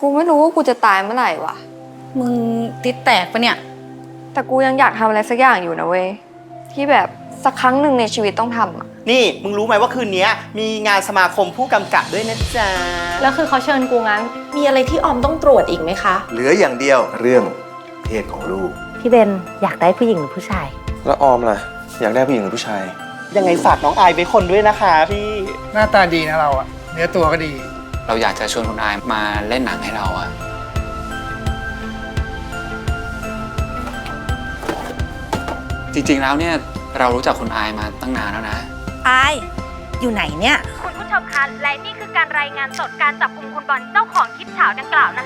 กูไม่รู้ว่ากูจะตายเมื่อไหร่วะ มึงติดแตกปะเนี่ย แต่กูยังอยากทำอะไรสักอย่างอยู่นะเว้ย ที่แบบสักครั้งหนึ่งในชีวิตต้องทำอะนี่ มึงรู้ไหมว่าคืนนี้มีงานสมาคมผู้กำกับด้วยนะจ๊ะ แล้วคือเขาเชิญกูงั้น มีอะไรที่ออมต้องตรวจอีกไหมคะ เหลืออย่างเดียวเรื่องเพศของลูก พี่เบนอยากได้ผู้หญิงหรือผู้ชาย แล้วออมล่ะ อยากได้ผู้หญิงหรือผู้ชาย ยังไงฝากน้องอายไปคนด้วยนะคะพี่ หน้าตาดีนะเราอะเนื้อตัวก็ดี เราอยากจะชวนคุณอายมาเล่นหนังให้เราอะจริงๆแล้วเนี่ยเรารู้จักคุณอายมาตั้งนานแล้วนะ อาย อยู่ไหนเนี่ย คุณผู้ชมคะและนี่คือการรายงานสดการจับกลุ่มคุณบอลเจ้าของคลิปเฉาดังกล่าวนะคะ